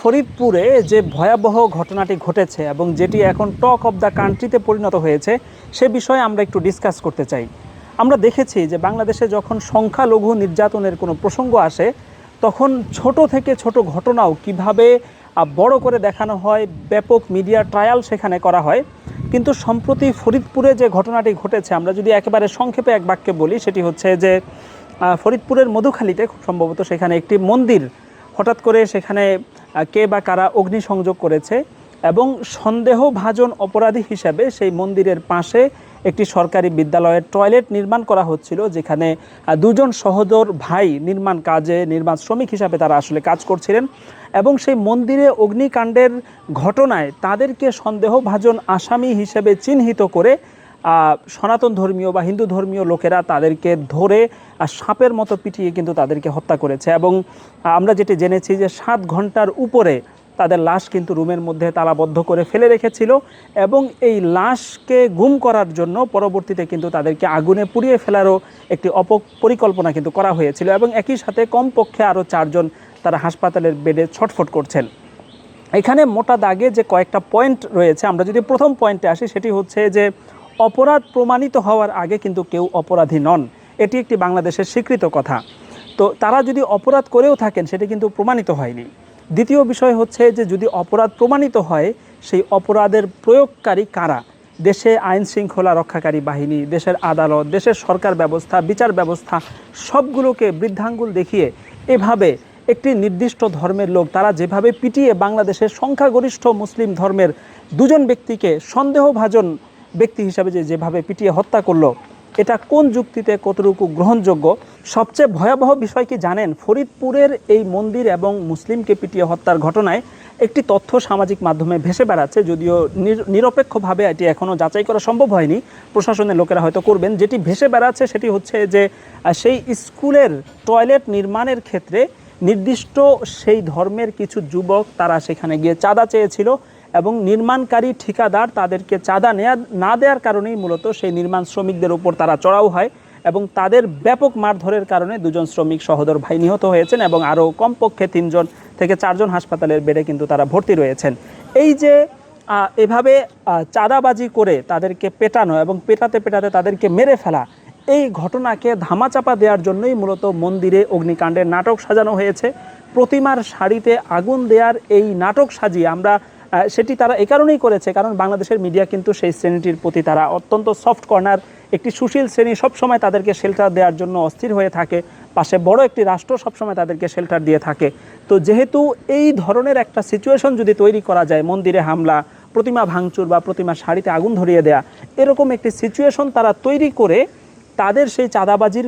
ফরিদপুরে যে ভয়াবহ ঘটনাটি ঘটেছে এবং যেটি এখন টক অফ দ্য কান্ট্রিতে পরিণত হয়েছে, সে বিষয়ে আমরা একটু ডিসকাস করতে চাই। আমরা দেখেছি যে বাংলাদেশে যখন সংখ্যালঘু নির্যাতনের কোনো প্রসঙ্গ আসে, তখন ছোট থেকে ছোট ঘটনাও কীভাবে বড় করে দেখানো হয়, ব্যাপক মিডিয়া ট্রায়াল সেখানে করা হয়। কিন্তু সম্প্রতি ফরিদপুরে যে ঘটনাটি ঘটেছে, আমরা যদি একেবারে সংক্ষেপে এক বাক্যে বলি, সেটি হচ্ছে যে ফরিদপুরের মধুখালীতে খুব সম্ভবত সেখানে একটি মন্দির হঠাৎ করে সেখানে কে বা কারা অগ্নিসংযোগ করেছে এবং সন্দেহভাজন অপরাধী হিসাবে সেই মন্দিরের পাশে একটি সরকারি বিদ্যালয়ের টয়লেট নির্মাণ করা হচ্ছিল, যেখানে দুজন সহোদর ভাই নির্মাণ কাজে, নির্মাণ শ্রমিক হিসাবে তারা আসলে কাজ করছিলেন এবং সেই মন্দিরে অগ্নিকাণ্ডের ঘটনায় তাদেরকে সন্দেহভাজন আসামি হিসেবে চিহ্নিত করে সনাতন ধর্মীয় বা হিন্দু ধর্মীয় লোকেরা তাদেরকে ধরে সাপের মতো পিটিয়ে কিন্তু তাদেরকে হত্যা করেছে। এবং আমরা যেটি জেনেছি যে সাত ঘণ্টার উপরে তাদের লাশ কিন্তু রুমের মধ্যে তালাবদ্ধ করে ফেলে রেখেছিল এবং এই লাশকে গুম করার জন্য পরবর্তীতে কিন্তু তাদেরকে আগুনে পুড়িয়ে ফেলারও একটি অপ পরিকল্পনা কিন্তু করা হয়েছিল এবং একই সাথে কমপক্ষে আরও চারজন তারা হাসপাতালের বেডে ছটফট করছেন। এখানে মোটা দাগে যে কয়েকটা পয়েন্ট রয়েছে, আমরা যদি প্রথম পয়েন্টে আসি, সেটি হচ্ছে যে অপরাধ প্রমাণিত হওয়ার আগে কিন্তু কেউ অপরাধী নন। এটি একটি বাংলাদেশের স্বীকৃত কথা। তো তারা যদি অপরাধ করেও থাকেন, সেটি কিন্তু প্রমাণিত হয়নি। দ্বিতীয় বিষয় হচ্ছে যে, যদি অপরাধ প্রমাণিত হয়, সেই অপরাধের প্রয়োগকারী কারা? দেশে আইন শৃঙ্খলা রক্ষাকারী বাহিনী, দেশের আদালত, দেশের সরকার ব্যবস্থা, বিচার ব্যবস্থা, সবগুলোকে বৃদ্ধাঙ্গুল দেখিয়ে এভাবে একটি নির্দিষ্ট ধর্মের লোক, তারা যেভাবে পিটিয়ে বাংলাদেশের সংখ্যাগরিষ্ঠ মুসলিম ধর্মের দুজন ব্যক্তিকে সন্দেহভাজন ব্যক্তি হিসাবে যে যেভাবে পিটিয়ে হত্যা করল, এটা কোন যুক্তিতে কতটুকু গ্রহণযোগ্য? সবচেয়ে ভয়াবহ বিষয় কি জানেন? ফরিদপুরের এই মন্দির এবং মুসলিমকে পিটিয়ে হত্যার ঘটনায় একটি তথ্য সামাজিক মাধ্যমে ভেসে বেড়াচ্ছে, যদিও নির- নিরপেক্ষভাবে এটি এখনও যাচাই করা সম্ভব হয়নি। প্রশাসনের লোকেরা হয়তো করবেন। যেটি ভেসে বেড়াচ্ছে সেটি হচ্ছে যে সেই স্কুলের টয়লেট নির্মাণের ক্ষেত্রে নির্দিষ্ট সেই ধর্মের কিছু যুবক তারা সেখানে গিয়ে চাঁদা চেয়েছিল। এবং নির্মাণকারী ঠিকাদার তাদেরকে চাঁদা নেয়া, না দেওয়ার কারণেই মূলত সেই নির্মাণ শ্রমিকদের উপর তারা চড়াও হয় এবং তাদের ব্যাপক মারধরের কারণে দুজন শ্রমিক সহোদর ভাই নিহত হয়েছেন এবং আরও কমপক্ষে তিনজন থেকে চারজন হাসপাতালের বেডে কিন্তু তারা ভর্তি রয়েছেন। এই যে এভাবে চাঁদাবাজি করে তাদেরকে পেটানো এবং পেটাতে পেটাতে তাদেরকে মেরে ফেলা, এই ঘটনাকে ধামাচাপা দেওয়ার জন্যই মূলত মন্দিরে অগ্নিকাণ্ডের নাটক সাজানো হয়েছে। প্রতিমার শাড়িতে আগুন দেওয়ার এই নাটক সাজিয়ে আমরা সেটি তারা এ কারণেই করেছে, কারণ বাংলাদেশের মিডিয়া কিন্তু সেই শ্রেণীটির প্রতি তারা অত্যন্ত সফট কর্নার একটি সুশীল শ্রেণি সবসময় তাদেরকে শেল্টার দেওয়ার জন্য অস্থির হয়ে থাকে, পাশে বড় একটি রাষ্ট্র সবসময় তাদেরকে শেল্টার দিয়ে থাকে। তো যেহেতু এই ধরনের একটা সিচুয়েশন যদি তৈরি করা যায়, মন্দিরে হামলা, প্রতিমা ভাঙচুর বা প্রতিমা শাড়িতে আগুন ধরিয়ে দেয়া, এরকম একটি সিচুয়েশন তারা তৈরি করে, তাদের সেই চাঁদাবাজির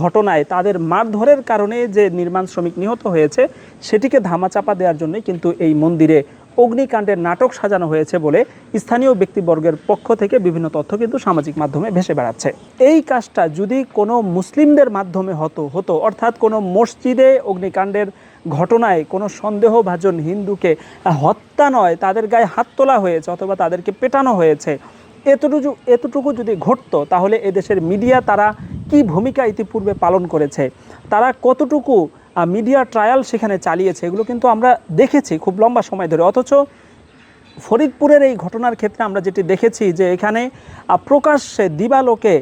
ঘটনায়, তাদের মারধরের কারণে যে নির্মাণ শ্রমিক নিহত হয়েছে, সেটিকে ধামাচাপা দেওয়ার জন্যই কিন্তু এই মন্দিরে অগ্নিকাণ্ডের নাটক সাজানো হয়েছে বলে স্থানীয় ব্যক্তিবর্গের পক্ষ থেকে বিভিন্ন তথ্য কিন্তু সামাজিক মাধ্যমে ভেসে বেড়াচ্ছে। এই কাজটা যদি কোনো মুসলিমদের মাধ্যমে হতো হতো, অর্থাৎ কোনো মসজিদে অগ্নিকাণ্ডের ঘটনায় কোনো সন্দেহভাজন হিন্দুকে হত্যা নয়, তাদের গায়ে হাত তোলা হয়েছে অথবা তাদেরকে পেটানো হয়েছে এতটুকু এতটুকু যদি ঘটতো, তাহলে এদেশের মিডিয়া তারা কি ভূমিকা ইতিপূর্বে পালন করেছে, তারা কতটুকু মিডিয়া ট্রায়াল সেখানে চালিয়েছে, এগুলো কিন্তু আমরা দেখেছি খুব লম্বা সময় ধরে। অথচ ফরিদপুরের এই ঘটনার ক্ষেত্রে আমরা যেটি দেখেছি যে এখানে প্রকাশ্যে দিবালোকে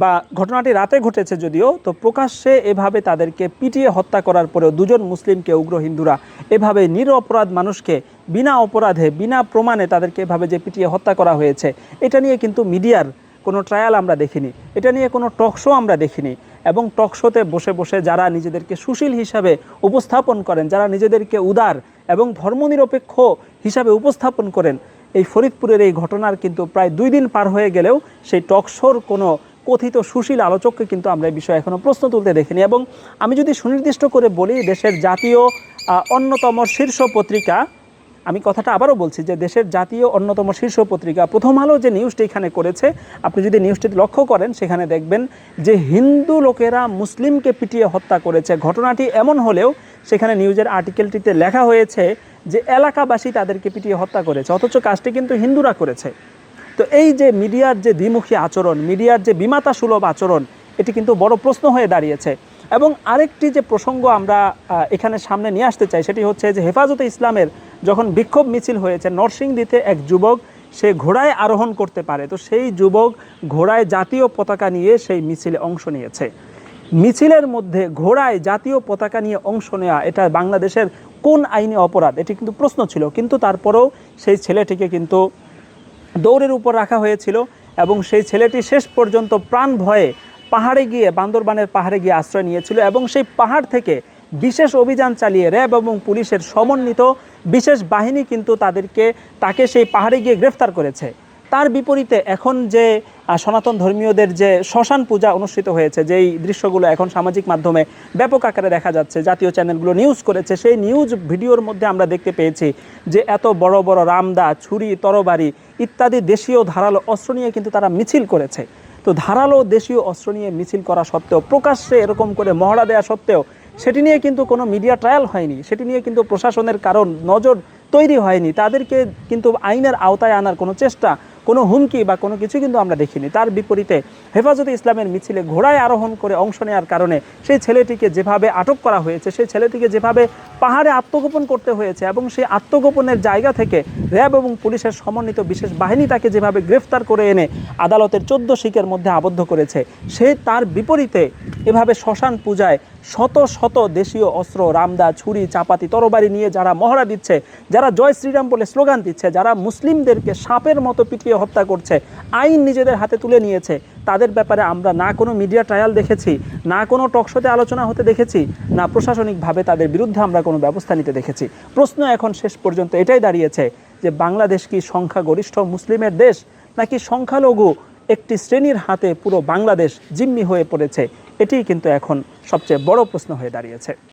বা ঘটনাটি রাতে ঘটেছে যদিও, তো প্রকাশ্যে এভাবে তাদেরকে পিটিয়ে হত্যা করার পরেও দুজন মুসলিমকে উগ্র হিন্দুরা এভাবে নিরপরাধ মানুষকে বিনা অপরাধে, বিনা প্রমাণে তাদেরকে এভাবে যে পিটিয়ে হত্যা করা হয়েছে, এটা নিয়ে কিন্তু মিডিয়ার কোনো ট্রায়াল আমরা দেখিনি। এটা নিয়ে কোনো টকশো আমরা দেখিনি। এবং টকশোতে বসে বসে যারা নিজেদেরকে সুশীল হিসাবে উপস্থাপন করেন, যারা নিজেদেরকে উদার এবং ধর্মনিরপেক্ষ হিসাবে উপস্থাপন করেন, এই ফরিদপুরের এই ঘটনার কিন্তু প্রায় দুই দিন পার হয়ে গেলেও সেই টকশোর কোনো কথিত সুশীল আলোচককে কিন্তু আমরা এই বিষয়ে এখনও প্রশ্ন তুলতে দেখিনি। এবং আমি যদি সুনির্দিষ্ট করে বলি, দেশের জাতীয় অন্যতম শীর্ষ পত্রিকা আমি কথাটা আবারও বলছি যে দেশের জাতীয় অন্যতম শীর্ষ পত্রিকা প্রথম আলো যে নিউজটি এখানে করেছে, আপনি যদি নিউজটি লক্ষ্য করেন, সেখানে দেখবেন যে হিন্দু লোকেরা মুসলিমকে পিটিয়ে হত্যা করেছে। ঘটনাটি এমন হলেও সেখানে নিউজের আর্টিকেলটিতে লেখা হয়েছে যে এলাকাবাসী তাদেরকে পিটিয়ে হত্যা করেছে, অথচ কাজটি কিন্তু হিন্দুরা করেছে। তো এই যে মিডিয়ার যে দ্বিমুখী আচরণ, মিডিয়ার যে বিমাতা সুলভ আচরণ, এটি কিন্তু বড় প্রশ্ন হয়ে দাঁড়িয়েছে। এবং আরেকটি যে প্রসঙ্গ আমরা এখানে সামনে নিয়ে আসতে চাই, সেটি হচ্ছে যে হেফাজতে ইসলামের যখন বিক্ষোভ মিছিল হয়েছে, নরসিংদীতে এক যুবক সে ঘোড়ায় আরোহণ করতে পারে। তো সেই যুবক ঘোড়ায় জাতীয় পতাকা নিয়ে সেই মিছিলে অংশ নিয়েছে। মিছিলের মধ্যে ঘোড়ায় জাতীয় পতাকা নিয়ে অংশ নেওয়া, এটা বাংলাদেশের কোন আইনি অপরাধ? এটি কিন্তু প্রশ্ন ছিল। কিন্তু তারপরেও সেই ছেলেটিকে কিন্তু দৌড়ের উপর রাখা হয়েছিল এবং সেই ছেলেটি শেষ পর্যন্ত প্রাণ ভয়ে পাহাড়ে গিয়ে, বান্দরবানের পাহাড়ে গিয়ে আশ্রয় নিয়েছিল এবং সেই পাহাড় থেকে বিশেষ অভিযান চালিয়ে র্যাব এবং পুলিশের সমন্বিত বিশেষ বাহিনী কিন্তু তাদেরকে, তাকে সেই পাহাড়ে গিয়ে গ্রেফতার করেছে। তার বিপরীতে এখন যে সনাতন ধর্মীয়দের যে শ্মশান পূজা অনুষ্ঠিত হয়েছে, যেই দৃশ্যগুলো এখন সামাজিক মাধ্যমে ব্যাপক আকারে দেখা যাচ্ছে, জাতীয় চ্যানেলগুলো নিউজ করেছে, সেই নিউজ ভিডিওর মধ্যে আমরা দেখতে পেয়েছি যে এত বড় বড় রামদা, ছুরি, তরবারি ইত্যাদি দেশীয় ধারালো অস্ত্র নিয়ে কিন্তু তারা মিছিল করেছে। তো ধারালো দেশীয় অস্ত্র নিয়ে মিছিল করা সত্ত্বেও, প্রকাশ্যে এরকম করে মহড়া দেওয়া সত্ত্বেও সেটি নিয়ে কিন্তু কোনো মিডিয়া ট্রায়াল হয়নি, সেটি নিয়ে কিন্তু প্রশাসনের কারণ নজর তৈরি হয়নি। তাদেরকে কিন্তু আইনের আওতায় আনার কোনো চেষ্টা, কোনো হুমকি বা কোনো কিছু কিন্তু আমরা দেখিনি। তার বিপরীতে হেফাজতে ইসলামের মিছিলে ঘোড়ায় আরোহণ করে অংশ নেওয়ার কারণে সেই ছেলেটিকে যেভাবে আটক করা হয়েছে, সেই ছেলেটিকে যেভাবে পাহাড়ে আত্মগোপন করতে হয়েছে এবং সেই আত্মগোপনের জায়গা থেকে র্যাব এবং পুলিশের সমন্বিত বিশেষ বাহিনী তাকে যেভাবে গ্রেফতার করে এনে আদালতের চোদ্দ শিকের মধ্যে আবদ্ধ করেছে, সে তার বিপরীতে এভাবে শ্মশান পূজায় শত শত দেশীয় অস্ত্র, রামদা, ছুরি, চাপাতি, তরবারি নিয়ে যারা মহড়া দিচ্ছে, যারা জয় শ্রীরাম বলে স্লোগান দিচ্ছে, যারা মুসলিমদেরকে সাপের মতো পিটিয়ে হত্যা করছে, আইন নিজেদের হাতে তুলে নিয়েছে। তাদের ব্যাপারে আমরা না কোনো মিডিয়া ট্রায়াল দেখেছি, না কোনো টকশোতে আলোচনা হতে দেখেছি, না প্রশাসনিকভাবে তাদের বিরুদ্ধে আমরা কোনো ব্যবস্থা নিতে দেখেছি। প্রশ্ন এখন শেষ পর্যন্ত এটাই দাঁড়িয়েছে যে বাংলাদেশ কি সংখ্যাগরিষ্ঠ মুসলিমের দেশ, নাকি সংখ্যালঘু একটি শ্রেণির হাতে পুরো বাংলাদেশ জিম্মি হয়ে পড়েছে? এটিই কিন্তু এখন সবচেয়ে বড় প্রশ্ন হয়ে দাঁড়িয়েছে।